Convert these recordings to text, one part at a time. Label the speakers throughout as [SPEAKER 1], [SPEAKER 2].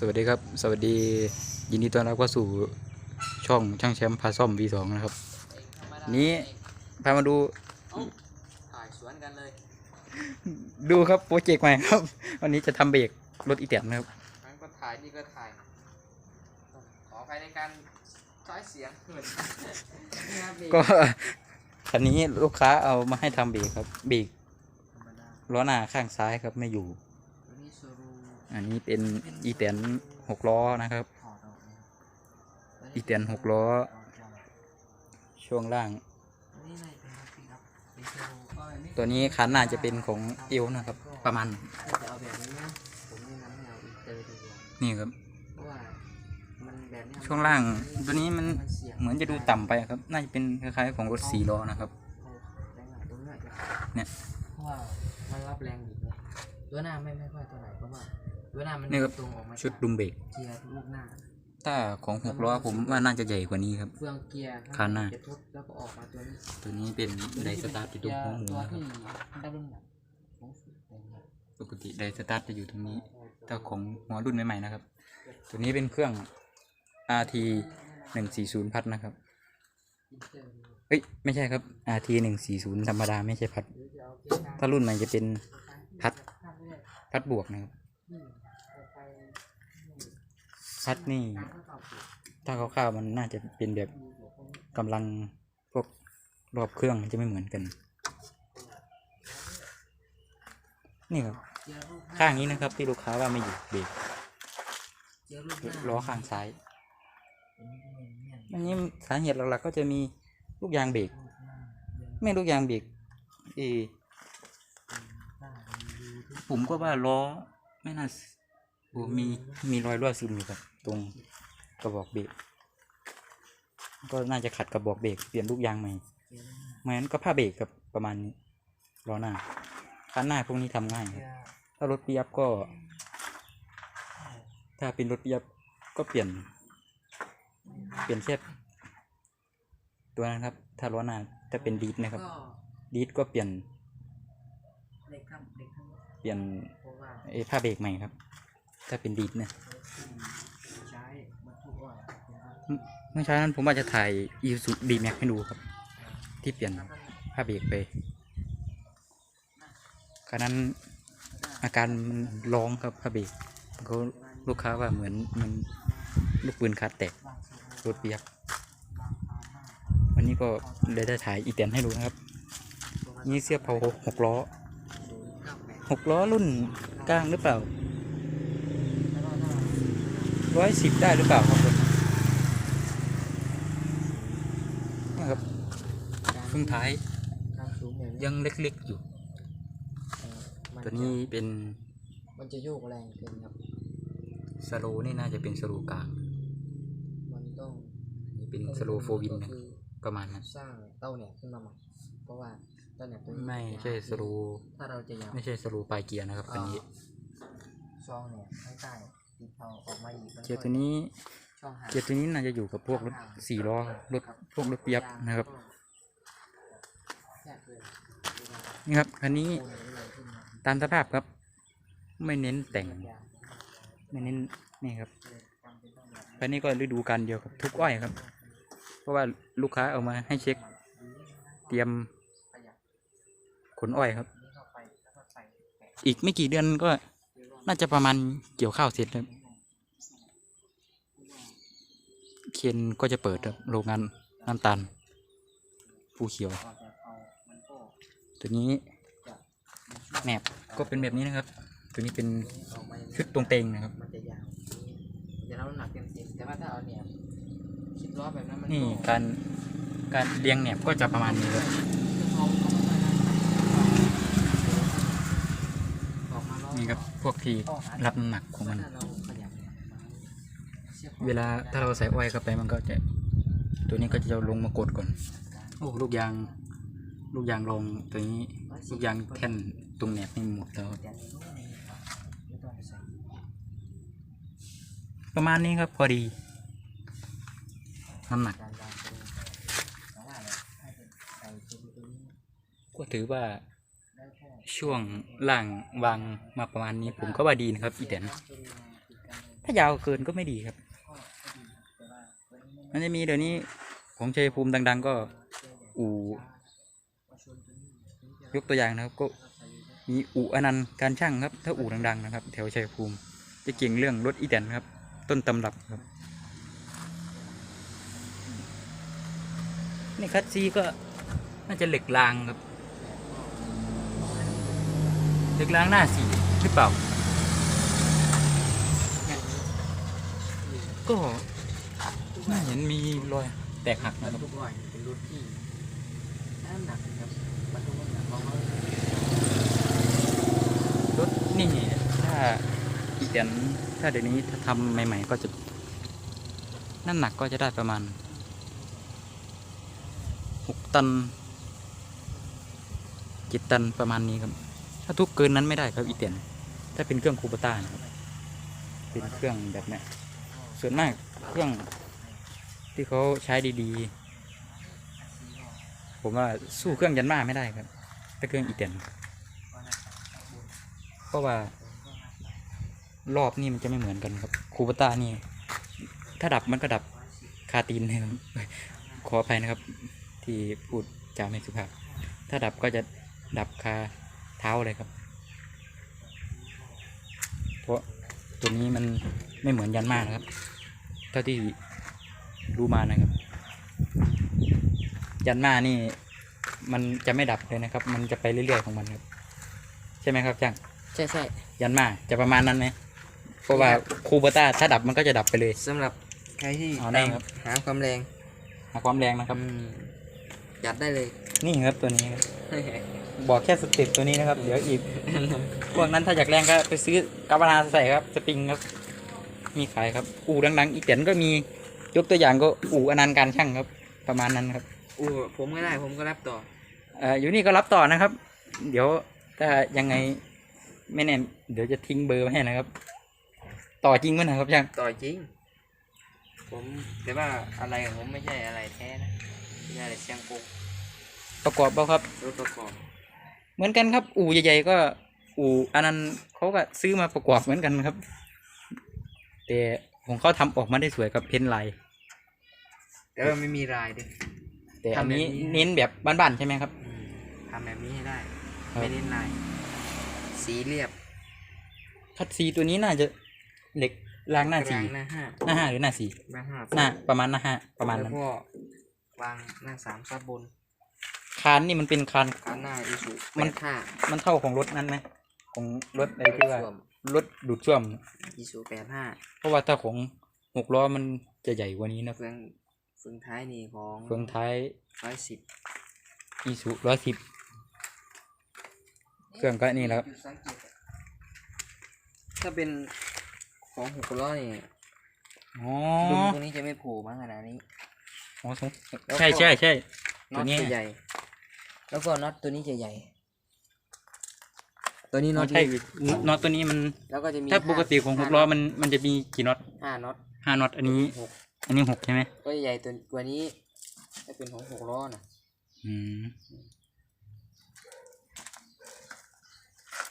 [SPEAKER 1] สวัสดีครับ สวัสดียินดีต้อนรับเข้าสู่ช่องช่างแชมป์พาซ่อม V2 นะครับ นี้พามาดู
[SPEAKER 2] ถ่ายสวนกันเลย
[SPEAKER 1] ดูครับโปรเจกต์ใหม่ครับ วันนี้จะทำเบรกรถอีแตนนะครับ
[SPEAKER 2] ทั้งก็ถ่ายนี่ก็ถ่าย ขอไปในการซ้อยเสียงเหมือนนี่ครับนี่
[SPEAKER 1] ก็คันนี้ลูกค้าเอามาให้ทำเบรกครับเบรก
[SPEAKER 2] ธรรมดา
[SPEAKER 1] ล้อหน้าข้างซ้ายครับไม่อยู่
[SPEAKER 2] ตัวนี้ซูรู
[SPEAKER 1] อันนี้เป็นอีแตนหกล้อนะครับ
[SPEAKER 2] อี
[SPEAKER 1] แตนหกล้อ ช่วงล่าง
[SPEAKER 2] ตัวนี้
[SPEAKER 1] คันหน้าจะเป็นของเอวนะครับ ประมาณ
[SPEAKER 2] นี่
[SPEAKER 1] ครับ ช่วงล่างตัวนี้มัน
[SPEAKER 2] เห
[SPEAKER 1] มือนจะดูต่ำไปครับ น่าจะเป็นคล้ายๆของรถสี่ล้อนะครับ เนี่ย
[SPEAKER 2] เพราะว่ามันรับแรงอยู่ด้วยตัวหน้าไม่ไม่ค่อยเท่าไหร่เพราะว่า ตัวหน้ามัน
[SPEAKER 1] นี่ครับ
[SPEAKER 2] ตรงออกมา
[SPEAKER 1] ชุดดุมเบรก
[SPEAKER 2] เกียร์ลูกหน้า
[SPEAKER 1] ถ้าของหกล้อผมว่าน่าจะใหญ่กว่านี้ครับ
[SPEAKER 2] เฟืองเกียร์
[SPEAKER 1] คันหน้า
[SPEAKER 2] จะทุบแล้วก็ออกมาตัวนี้
[SPEAKER 1] ตัวนี้เป็นไดสตาร์ทอยู่ตรงหัวหมู
[SPEAKER 2] ตัว
[SPEAKER 1] นะครั
[SPEAKER 2] ที่
[SPEAKER 1] บ
[SPEAKER 2] ได้รุ่นแบบสูงสุดเลยนะ
[SPEAKER 1] ปกติไดสตาร์ทจะอยู่ตรงนี้ ถ้าของหัวรุ่นใหม่ๆนะครับ ตัวนี้เป็นเครื่อง RT 140พัดนะครับ
[SPEAKER 2] อินเตอร์
[SPEAKER 1] เอ้ยไม่ใช่ครับ RT 140ธรรมดาไม่ใช่พัด
[SPEAKER 2] หรือจะเอาเกียร์กลาง
[SPEAKER 1] ถ้ารุ่นใหม่จะเป็นพัด
[SPEAKER 2] ข้ามไปเลย
[SPEAKER 1] พัดบวกนะครับ
[SPEAKER 2] นี่เอาไปนี่
[SPEAKER 1] พัดนี่
[SPEAKER 2] กลางก็ตอบถูก
[SPEAKER 1] ถ้าคร่าวๆมันน่าจะเป็นแบบกำลังพวกรอบเครื่องจะไม่เหมือนกัน นี่ครับ ข้างนี้นะครับที่ลูกค้าว่าไม่อยู่เบรก
[SPEAKER 2] ล้
[SPEAKER 1] อข้างซ้าย
[SPEAKER 2] อันนี้
[SPEAKER 1] สาเหตุหลักๆก็จะมีลูกยางเบรกไม่ลูกยางเบรกเออ
[SPEAKER 2] หน้าดูทุก
[SPEAKER 1] ผมก็ว่าล้อไม่น่า อ้มีมีรอยรั่วซึมอยู่ครับ ตรงกระบอกเบรกก็น่าจะขัดกระบอกเบรกเปลี่ยนลูกยางใหม่
[SPEAKER 2] เกียร์หน้า
[SPEAKER 1] ไม่งั้นก็ผ้าเบรกกับประมาณนี้ล้อหน้าคันหน้าพวกนี้ทำง่ายครับ
[SPEAKER 2] เกียร์
[SPEAKER 1] ถ้ารถปียับก็ ถ้าเป็นรถปียับก็เปลี่ยน เปลี่ยนแค่ตัวนั้นครับ ถ้าล้อหน้าถ้าเป็นดีดนะครับ
[SPEAKER 2] ก็
[SPEAKER 1] ดีดก็เปลี่ยน
[SPEAKER 2] เล็กครับเล็กทั้งหมด
[SPEAKER 1] เปลี่ยน
[SPEAKER 2] เพราะว่า
[SPEAKER 1] ไอ้ผ้าเบรกใหม่ครับ ถ้าเป็นดีดนะ
[SPEAKER 2] ใช้บรรทุกอ้อยนะครับ
[SPEAKER 1] เมื่อเช้านั้นผมว่าจะถ่ายอีสุดีแม็กให้ดูครับ ที่เปลี่ยนผ้าเบรกไปครั้นั้นอาการมันร้องครับผ้าเบรกเขาลูกค้าว่าเหมือนมันลูกปืนคัดแตกรถเปียก วันนี้ก็เลยได้ถ่ายอีแตนให้ดูนะครับ นี่เสื้อเผาหกล้อ
[SPEAKER 2] ศูนย์เก้าแปด
[SPEAKER 1] หกล้อรุ่นกลางหรือเปล่า
[SPEAKER 2] แล้วก็ถ้า
[SPEAKER 1] ร้อยสิบได้หรือเปล่าครับผมนะครับ
[SPEAKER 2] การ
[SPEAKER 1] ช่วงท้าย
[SPEAKER 2] การสูงแบบนี้
[SPEAKER 1] ยังเล็กๆอยู่
[SPEAKER 2] เอ่อมั
[SPEAKER 1] ตัวนี้เป็น
[SPEAKER 2] มันจะโยกแรงเกินครับ
[SPEAKER 1] สโลนี่น่าจะเป็นสโลกลาง
[SPEAKER 2] มันต้อง
[SPEAKER 1] อันนี่เป็นสโลโฟวิน
[SPEAKER 2] ก็
[SPEAKER 1] นะ
[SPEAKER 2] คือ
[SPEAKER 1] ประมาณนั้น
[SPEAKER 2] สร้างเต้าเนี่ยขึ้นมาใหม่เพราะว่าเต้าเนี่ยตัวนี้
[SPEAKER 1] ไม่ใช่สโล
[SPEAKER 2] ถ้าเราจะยาว
[SPEAKER 1] ไม่ใช่สโลปลายเกียร์นะครับอันนี้
[SPEAKER 2] ช่องเนี่ยข้างใต้ ติดเผาออกมาอีกมัน
[SPEAKER 1] เกียร์ตัวนี้
[SPEAKER 2] ช่องห่าง
[SPEAKER 1] เกียร์ตัวนี้น่าจะอยู่กับพวกรถสี่ล้อรถพวกรถเปียบนะครับ
[SPEAKER 2] แคบเลย
[SPEAKER 1] นี่ครับคันนี้
[SPEAKER 2] โคนอะไรขึ้นมา
[SPEAKER 1] ตามสภาพครับ ไม่เน้นแต่ง ไม่เน้นนี่ครับคันนี้ก็ฤดูกาลเดียวกับทุกอ้อยครับ เพราะว่าลูกค้าเอามาให้เช็ค เตรียมขนอ้อยครับ
[SPEAKER 2] นี่เข้าไปแล้วก็ใส่แปะ
[SPEAKER 1] อีกไม่กี่เดือนก็ น่าจะประมาณเกี่ยวข้าวเสร็จครับเคนก็จะเปิดครับโรงงานน้ำตาลภูเขียว
[SPEAKER 2] ออกจากเอามันก็
[SPEAKER 1] ตัวนี้
[SPEAKER 2] จะ
[SPEAKER 1] แหนบก็เป็นแบบนี้นะครับ ตัวนี้เป็น
[SPEAKER 2] ออกมาอย่างนี้
[SPEAKER 1] ชุดตรงเตงนะครับ
[SPEAKER 2] มันจะยาวจะรับน้ำหนักเต็มสิบแต่ว่าถ้าเอาเนี่ยคิดล้อแบบนั้นมัน
[SPEAKER 1] นี่
[SPEAKER 2] ก็
[SPEAKER 1] การการเรียงแหนบก็จะประมาณนี้ครับ
[SPEAKER 2] ออกมาล้อ
[SPEAKER 1] นี่ ครับพวกที่รับน้ำหนักของมัน
[SPEAKER 2] เว
[SPEAKER 1] ลาถ้าเราใส่อ้อยเข้าไปมันก็จะ ตัวนี้ก็จะลงมากดก่อนโอ้ลูกยาง ลูกยางลงตัวนี้ลูกยางแท่นตรงแหนบนี่หมดแล้วประมาณนี้ครับพอดีน้ำหนัก
[SPEAKER 2] ก็ถื
[SPEAKER 1] อว่า ช่วงล่างวางมาประมาณนี้ผมก็ว่าดีนะครับ อีแตนถ้ายาวเกินก็ไม่ดีครับ มันจะมีเดี๋ยวนี้ของชัยภูมิดัง ๆ ก็อู่ยกตัวอย่างนะครับ ก็มีอู่อนันต์การช่างครับ ถ้าอู่ดัง ๆ นะครับ แถวชัยภูมิ จะเก่งเรื่องรถอีแตนครับ ต้นตำรับครับนี่คัตซีก็น่าจะเหล็กรางครับ เหล็กรางหน้าสีหรือเปล่า ก็น่าเห็นมีรอยแตกหักนะครับ
[SPEAKER 2] ทุกบ่อยเป็นรุ่นที่น้ำหนักครับบรรทุกน้ำหนักของเขา
[SPEAKER 1] รถนี่ถ้าอีแตนถ้าเดี๋ยวนี้ถ้าทำใหม่ ๆ ก็จะน้ำหนักก็จะได้ประมาณหกตันเจ็ดตันประมาณนี้ครับ ถ้าทุกเกินนั้นไม่ได้ครับอีแตนถ้าเป็นเครื่องคูปต้านะครับเป็นเครื่องแบบเนี้ยส่วนมากเครื่องที่เขาใช้ดีๆ ผมว่าสู้เครื่องยันมาไม่ได้ครับถ้าเครื่องอีแตนเพราะว่ารอบนี่มันจะไม่เหมือนกันครับคูปต้านี่ ถ้าดับมันก็ดับคาตีนนะครับขออภัยนะครับ ที่พูดจาไม่สุภาพถ้าดับก็จะดับคา เท้าเลยครับ เพราะตัวนี้มันไม่เหมือนยันมานะครับ เท่าที่รู้มานะครับ ยันมานี่มันจะไม่ดับเลยนะครับ มันจะไปเรื่อยๆของมันครับ ใช่ไหมครับจ้าง
[SPEAKER 2] ใช่ใช่
[SPEAKER 1] ยันมาจะประมาณนั้นไหมเพราะว่าคูเบต้าถ้าดับมันก็จะดับไปเลย
[SPEAKER 2] สำหรับใครที่
[SPEAKER 1] เอาได้ครับ
[SPEAKER 2] หาความแรง
[SPEAKER 1] หาความแรงนะครับ
[SPEAKER 2] อืมยัดได้เลย
[SPEAKER 1] นี่ครับตัวนี้ครับ บอกแค่สเต็ปตัวนี้นะครับ เดี๋ยวอีก พวกนั้นถ้าอยากแรงก็ไปซื้อกาบานาใส่ครับ สปริงครับ มีขายครับ อู่ดังๆ อีกเต็นก็มี ยกตัวอย่างก็อู่อนันต์การช่างครับ ประมาณนั้นครับ
[SPEAKER 2] อู้ผมก็ได้ผมก็รับต่อ
[SPEAKER 1] เอ่ออยู่นี่ก็รับต่อนะครับ เดี๋ยวถ้ายังไงไม่แน่เดี๋ยวจะทิ้งเบอร์ไว้ให้นะครับ ต่อจริงมั้ยนะครับช่าง
[SPEAKER 2] ต่อจริง ผมแต่ว่าอะไรของผมไม่ใช่อะไรแท้นะไม่ใช่อะไรเชียงกง
[SPEAKER 1] ประกอบเปล่าครับ
[SPEAKER 2] รถประกอบ
[SPEAKER 1] เหมือนกันครับ อู่ใหญ่ๆก็ อู่อันนั้นเขาก็ซื้อมาประกอบเหมือนกันครับ แต่ของเขาทำออกมาได้สวยกับเพ้นท์ลาย
[SPEAKER 2] แต่ว่าไม่มีลายดิ
[SPEAKER 1] แต่อันนี้
[SPEAKER 2] ทำแบบนี้
[SPEAKER 1] เน้นแบบบ้านๆใช่ไหมครับ
[SPEAKER 2] อืมทำแบบนี้ให้ได้
[SPEAKER 1] ครับ
[SPEAKER 2] ไม่เน้นลาย สีเรียบ
[SPEAKER 1] คัดซีตัวนี้น่าจะเหล็กรางหน้าสี่
[SPEAKER 2] กลงหน้าห้า
[SPEAKER 1] หน้าห้าหรือหน้าสี่
[SPEAKER 2] หน้าห้า
[SPEAKER 1] หน้าประมาณหน้าห้าประมาณ
[SPEAKER 2] แล้
[SPEAKER 1] นั้
[SPEAKER 2] วนก็วางหน้าสามซับบน
[SPEAKER 1] คานนี่มันเป็นคาน
[SPEAKER 2] ข้างหน้าอีสุ
[SPEAKER 1] มั
[SPEAKER 2] มันน ห้า
[SPEAKER 1] มันเท่าของรถนั้นไหมของรถอะไรที่ว่า
[SPEAKER 2] ส่วม
[SPEAKER 1] รถดูดซ่วม
[SPEAKER 2] อีสุแปดห้า
[SPEAKER 1] เพราะว่าถ้าของหกล้อมันจะใหญ่กว่านี้นะ
[SPEAKER 2] เฟืองเฟืองท้ายนี่ของ
[SPEAKER 1] เฟืองท้าย
[SPEAKER 2] ร้อยสิบ
[SPEAKER 1] อีสุร้อยสิบเครื่องก็นี่แล้ว
[SPEAKER 2] ถ้าเป็นของหกล้อนี่
[SPEAKER 1] อ๋อ
[SPEAKER 2] ดุมตรงนี้จะไม่โผล่มาขนาดนี้
[SPEAKER 1] อ๋อสง
[SPEAKER 2] แล้วก็
[SPEAKER 1] ใช่ใช่ใช่
[SPEAKER 2] น็
[SPEAKER 1] ตั
[SPEAKER 2] อ
[SPEAKER 1] ว
[SPEAKER 2] ต
[SPEAKER 1] นี้
[SPEAKER 2] จะใหญ่ แล้วก็น็อตตัวนี้จะใหญ่ ตัวนี้
[SPEAKER 1] อ๋
[SPEAKER 2] น็
[SPEAKER 1] อ
[SPEAKER 2] อต
[SPEAKER 1] ใช่น็อตตัวนี้มัน
[SPEAKER 2] แล้วก็จะมี
[SPEAKER 1] ถ้าปกติของหกล้อมันมันจะมีกี่น็อต
[SPEAKER 2] ห้าน็อต
[SPEAKER 1] ห้าน็อตอันนี้
[SPEAKER 2] หก
[SPEAKER 1] อันนี้หกใช่ไหม
[SPEAKER 2] ก็จะใหญ่ตัวกว่านี้ถ้าเป็นของหกล้อนะ
[SPEAKER 1] อืม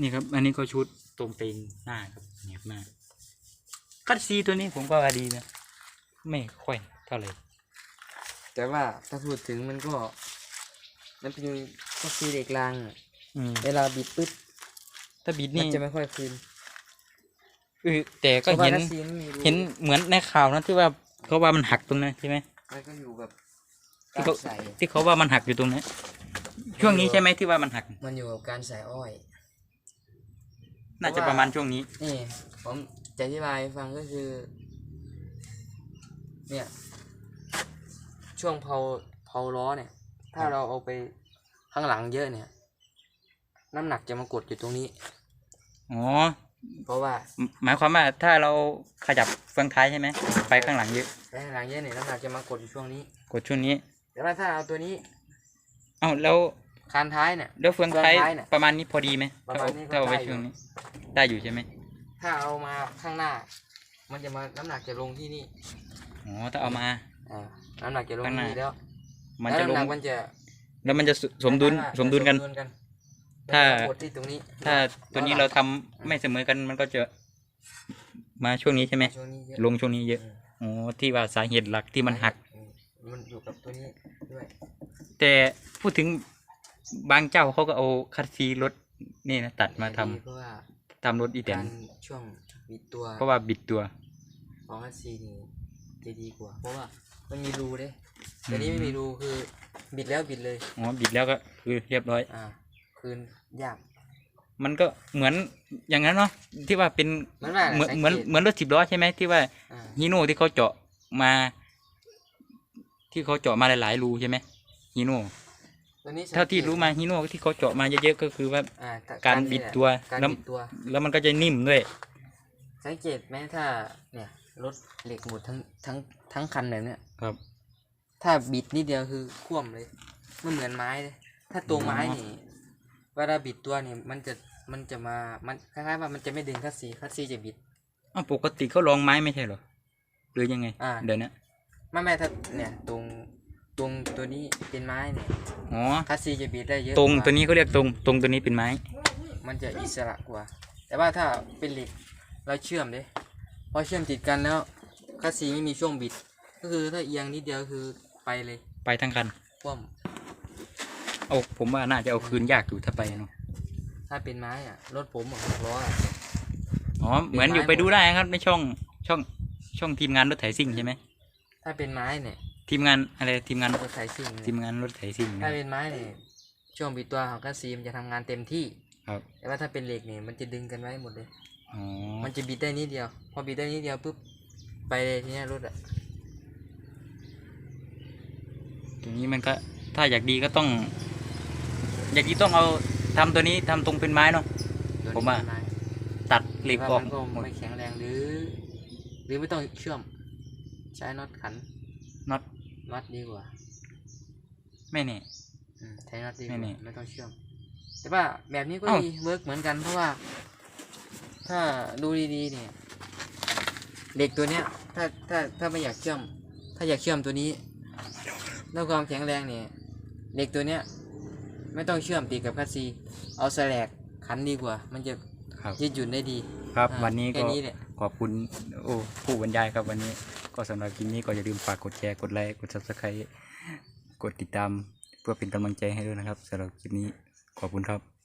[SPEAKER 1] นี่ครับ อันนี้ก็ชุดตรงเตงหน้าครับเนียบมากคัดซีตัวนี้ผมก็ว่าดีนะ ไม่ค่อยเท่าไหร่
[SPEAKER 2] แต่ว่าถ้าพูดถึงมันก็ มันเป็นก็คือเด็กลางอะ
[SPEAKER 1] อืม
[SPEAKER 2] เวลาบิดปึ๊บ
[SPEAKER 1] ถ้าบีด
[SPEAKER 2] มัน
[SPEAKER 1] นี่
[SPEAKER 2] จะไม่ค่อยคืน
[SPEAKER 1] เออแต่ก็
[SPEAKER 2] พราะว่า
[SPEAKER 1] เห็น
[SPEAKER 2] ถ้าซีไม่มีรู
[SPEAKER 1] เห็นเหมือนในข่าวนะที่ว่าเขาว่ามันหักตรงนั้นใช่ไหม
[SPEAKER 2] มันก็อยู่แบบ
[SPEAKER 1] ที่
[SPEAKER 2] กา
[SPEAKER 1] เขา
[SPEAKER 2] รใส่
[SPEAKER 1] ที่เขาว่ามันหักอยู่ตรงนั้นช่วงนี้ใช่ไหมที่ว่ามันหัก
[SPEAKER 2] มันอยู่กับการใส่อ้อย
[SPEAKER 1] น่าจะประมาณช่วงนี้
[SPEAKER 2] นี่ผมจะอธิบายให้ฟังก็คือ เนี่ย ช่วงเผาเผาล้อเนี่ย ถ้าเราเอาไปข้างหลังเยอะเนี่ย น้ำหนักจะมากดอยู่ตรงนี้
[SPEAKER 1] อ๋อ
[SPEAKER 2] เพราะว่า
[SPEAKER 1] หมายความว่าถ้าเราขยับเฟืองท้ายใช่ไหมไปข้างหลังเยอะ
[SPEAKER 2] ไปข้างหลังเยอะเนี่ยน้ำหนักจะมากดอยู่ช่วงนี้
[SPEAKER 1] กดช่วงนี้
[SPEAKER 2] แต่ว่าถ้าเอาตัวนี้
[SPEAKER 1] เอ้าแล้ว
[SPEAKER 2] คานท้ายเนี่ย
[SPEAKER 1] แล้วเฟืองท้าย
[SPEAKER 2] เฟืองท้ายเนี่ย
[SPEAKER 1] ประมาณนี้พอดีไหม
[SPEAKER 2] ประ
[SPEAKER 1] ถ้า
[SPEAKER 2] มา
[SPEAKER 1] เอา
[SPEAKER 2] ณนี้ก็
[SPEAKER 1] ถ้าเอาไว้
[SPEAKER 2] ได้อยู่
[SPEAKER 1] ช่วงนี้ ได้อยู่ใช่ไหม
[SPEAKER 2] ถ้าเอามาข้างหน้า มันจะมาน้ำหนักจะลงที่นี่
[SPEAKER 1] อ๋อถ้าเอามา
[SPEAKER 2] อ่าน้ำหนักจะลง
[SPEAKER 1] ข้างห
[SPEAKER 2] ที่
[SPEAKER 1] น้า
[SPEAKER 2] นี่แล้ว
[SPEAKER 1] มัน
[SPEAKER 2] แล้ว
[SPEAKER 1] จะล
[SPEAKER 2] น้ำหนั
[SPEAKER 1] ง
[SPEAKER 2] กมันจะ
[SPEAKER 1] แล้วมันจะสสมดุล
[SPEAKER 2] อ่า
[SPEAKER 1] สมดุลกัน
[SPEAKER 2] สมดุลกัน
[SPEAKER 1] ถ้า
[SPEAKER 2] มันจะกดที่ตรงนี้
[SPEAKER 1] ถ้าตัวนี้เราทำไม่เสมอกันมันก็จะมาช่วงนี้ใช่ไหม
[SPEAKER 2] ช่วงนี้เยอะ
[SPEAKER 1] ลงช่วงนี้เยอะ
[SPEAKER 2] อืม
[SPEAKER 1] อ๋อที่ว่าสาเหตุหลักที่มันหัก
[SPEAKER 2] อืมมันอยู่กับตัวนี้ด้วย
[SPEAKER 1] แต่พูดถึงบางเจ้าเขาก็เอาคัดซีรถนี่นะตัดมาทำ
[SPEAKER 2] ดีเพราะว่า
[SPEAKER 1] ทำรถอีแต
[SPEAKER 2] กานรช่วงบิดตัว
[SPEAKER 1] เพราะว่าบิดตัว
[SPEAKER 2] ของคัสซีนี่จะดีกว่า เพราะว่ามันมีรูเด้ แต่นี้ไม่มีรูคือบิดแล้วบิดเลย
[SPEAKER 1] อ๋อบิดแล้วก็คือเรียบร้อย
[SPEAKER 2] อ่า คืนยาก
[SPEAKER 1] มันก็เหมือนอย่างนั้นเนาะที่ว่าเป็น
[SPEAKER 2] เหมือนว่า
[SPEAKER 1] เหมือน
[SPEAKER 2] สังเกต
[SPEAKER 1] เหมือนเหมือนรถสิบล้อใช่ไหมที่ว่า
[SPEAKER 2] อ่า
[SPEAKER 1] ฮีโน่ที่เขาเจาะมา ที่เขาเจาะมาหลายๆรูใช่ไหมฮีโน่
[SPEAKER 2] ตัวนี้สังกต
[SPEAKER 1] เท่าที่รู้มาฮีโน่ที่เขาเจาะมาเยอะๆก็คือว่า
[SPEAKER 2] อ่า
[SPEAKER 1] การ
[SPEAKER 2] นี่
[SPEAKER 1] บิด
[SPEAKER 2] แหละ
[SPEAKER 1] ตัว
[SPEAKER 2] การ
[SPEAKER 1] แล้ว
[SPEAKER 2] บิดตัว
[SPEAKER 1] แล้วมันก็จะนิ่มด้วย
[SPEAKER 2] สังเกตไหมถ้าเนี่ยรถเหล็กหมดทั้งทั้งทั้งคันแบบเนี้ย
[SPEAKER 1] ครับ
[SPEAKER 2] ถ้าบิดนิดเดียวคือคว่ำเลยไม่เหมือนไม้เลย ถ้าตัวไม้
[SPEAKER 1] อ๋อ
[SPEAKER 2] นี่เวลาบิดตัวนี่มันจะมันจะมามันคล้ายๆว่ามันจะไม่ดึงคัสซีคัสซีจะบิด
[SPEAKER 1] อ้าวปกติเขาลองไม้ไม่ใช่เหรอหรือยังไง
[SPEAKER 2] อ่า
[SPEAKER 1] เดี๋ยวนะ
[SPEAKER 2] ไม่ไม่ถ้าเนี่ยตรงตรงตัวนี้เป็นไม้เนี่ย
[SPEAKER 1] อ๋อ
[SPEAKER 2] คัสซีจะบิดได้เยอะ
[SPEAKER 1] ตรง
[SPEAKER 2] กา
[SPEAKER 1] ตัวนี้เขาเรียกตรงตรงตัวนี้เป็นไม้
[SPEAKER 2] มันจะอิสระกว่า แต่ว่าถ้าเป็นเหล็กเราเชื่อมเด้พอเชื่อมติดกันแล้วคัสซีไม่มีช่วงบิด ก็คือถ้าเอียงนิดเดียวคือ ไปเลย
[SPEAKER 1] ไปทั้งคัน
[SPEAKER 2] คว่
[SPEAKER 1] เอาผมว่าน่าจะเอาคืนยากอยู่ถ้าไปเนาะำ
[SPEAKER 2] ถ้าเป็นไม้อะรถผมอะหกล้ออะ
[SPEAKER 1] อ๋อเหมือนอยู่ไปดูได้ครับในช่องช่องช่องทีมงานรถไถซิ่งใช่ไหม
[SPEAKER 2] ถ้าเป็นไม้เนี่ย
[SPEAKER 1] ทีมงานอะไรทีมงาน
[SPEAKER 2] รถไถซิ่ง
[SPEAKER 1] ที
[SPEAKER 2] เนี่ย
[SPEAKER 1] มงานรถไถซิ่ง
[SPEAKER 2] ถ้า
[SPEAKER 1] นะ
[SPEAKER 2] เป็นไม้เนี่ยช่วงบิดตัวของคัสซีมันจะทำงานเต็มที่
[SPEAKER 1] ครับ
[SPEAKER 2] แต่ว่าถ้าเป็นเหล็กเนี่ยมันจะดึงกันไว้หมดเลย
[SPEAKER 1] อ๋อ
[SPEAKER 2] มันจะบิดได้นิดเดียว พอบิดได้นิดเดียวปุ๊บไปเลยทีเนี้ยรถอะ
[SPEAKER 1] ตรงนี้มันก็ถ้าอยากดีก็ต้อง อยากดีต้องเอาทำตัวนี้ทำตรงเป็นไม้เนาะ
[SPEAKER 2] ตัวนี้
[SPEAKER 1] ผมว่า
[SPEAKER 2] เป็นไม้
[SPEAKER 1] ตัดเหล็ก
[SPEAKER 2] แต่
[SPEAKER 1] ออ
[SPEAKER 2] ว่ากมันก็
[SPEAKER 1] หมด
[SPEAKER 2] ไม่แข็งแรงหรือ หรือไม่ต้องเชื่อม ใช้น็อตขัน
[SPEAKER 1] น็อต
[SPEAKER 2] น็อตดีกว่า
[SPEAKER 1] ไม่แน่
[SPEAKER 2] อืมใช้น็อตดีก
[SPEAKER 1] ไม่
[SPEAKER 2] ว่า
[SPEAKER 1] นี่
[SPEAKER 2] ไม่ต้องเชื่อม แต่ว่าแบบนี้ก็
[SPEAKER 1] เอ้า
[SPEAKER 2] ดีเวิร์กเหมือนกันเพราะว่า ถ้าดูดีๆเนี่ยเหล็กตัวเนี้ย ถ้าถ้าถ้าไม่อยากเชื่อม ถ้าอยากเชื่อมตัวนี้ แล้วความแข็งแรงเนี่ยเหล็กตัวเนี้ยไม่ต้องเชื่อมติดกับคัสซี เอาแสลกขันดีกว่า มันจะ
[SPEAKER 1] ครับ
[SPEAKER 2] ยืดหยุ่นได้ดี
[SPEAKER 1] ครับ
[SPEAKER 2] อ่า
[SPEAKER 1] วันนี้
[SPEAKER 2] แค่
[SPEAKER 1] ก็
[SPEAKER 2] นี้แหละ
[SPEAKER 1] ขอบคุณโอ้ผู้บรรยายครับวันนี้ก็สำหรับคลิปนี้ก็อย่าลืมฝากกดแชร์กดไลค์กด subscribe กดติดตาม เพื่อเป็นกำลังใจให้ด้วยนะครับสำหรับคลิปนี้ขอบคุณครับ